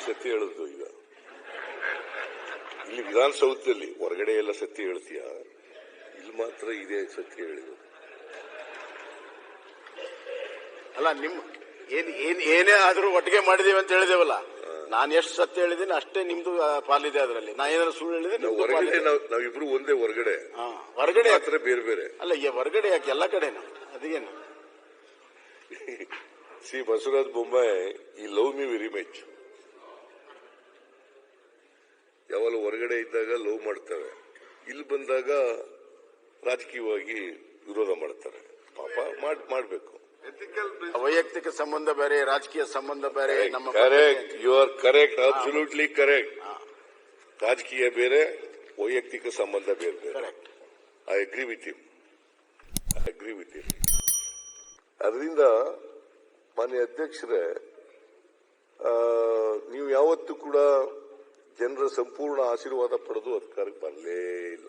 ನಿಮಗೆ ಸತ್ಯ ಹೇಳುದು ಈಗ. ಇಲ್ಲಿ ವಿಧಾನಸೌಧದಲ್ಲಿ ಹೊರಗಡೆ ಎಲ್ಲ ಸತ್ಯ ಹೇಳ್ತೀಯ? ಇಲ್ಲಿ ಮಾತ್ರ ಇದೇ ಸತ್ಯ ಹೇಳಿದ್ರು ಅಲ್ಲ ನಿಮ್ ಏನ್ ಏನ್ ಏನೇ ಆದ್ರೂ ಒಟ್ಟಿಗೆ ಮಾಡಿದೀವಿ ಅಂತ ಹೇಳಿದೇವಲ್ಲ? ನಾನು ಎಷ್ಟು ಸತ್ಯ ಹೇಳಿದೀನಿ ಅಷ್ಟೇ ನಿಮ್ದು ಪಾಲಿದೆ ಅದರಲ್ಲಿ. ನಾ ಏನಾದ್ರು ಸುಳ್ಳು ಹೇಳಿದೆ ಹೊರಗಡೆ ನಾವು ನಾವಿಬ್ರು ಒಂದೇ ಹೊರಗಡೆ. ಹೊರಗಡೆ ಯಾಕೆ? ಬೇರೆ ಬೇರೆ. ಅಲ್ಲ ಈ ಹೊರಗಡೆ ಯಾಕೆ? ಎಲ್ಲ ಕಡೆ ಅದೇನು ಸಿ ಬಸವರಾಜ್ ಮುಂಬೈ ಈ ಲವ್ ಮಿ ವೆರಿ ಮಚ್. ಯಾವಾಗ ಹೊರಗಡೆ ಇದ್ದಾಗ ಲವ್ ಮಾಡ್ತಾರೆ. ಇಲ್ಲಿ ಬಂದಾಗ ರಾಜಕೀಯವಾಗಿ ವಿರೋಧ ಮಾಡ್ತಾರೆ. ಪಾಪ ಮಾಡ್ ಮಾಡ್ಬೇಕು. ವೈಯಕ್ತಿಕ ಸಂಬಂಧ ಬೇರೆ ರಾಜಕೀಯ ಸಂಬಂಧ ಬೇರೆ ನಮ್ಮ correct you are correct absolutely correct ರಾಜಕೀಯ ಬೇರೆ ವೈಯಕ್ತಿಕ ಸಂಬಂಧ ಬೇರೆ ಬೇರೆ. Correct I agree with him I agree with him ಅದರಿಂದ ಮಾನ್ಯ ಅಧ್ಯಕ್ಷರೇ ನೀವು ಯಾವತ್ತೂ ಕೂಡ ಜನರ ಸಂಪೂರ್ಣ ಆಶೀರ್ವಾದ ಪಡೆದು ಅಧಿಕಾರಕ್ಕೆ ಬರಲೇ ಇಲ್ಲ.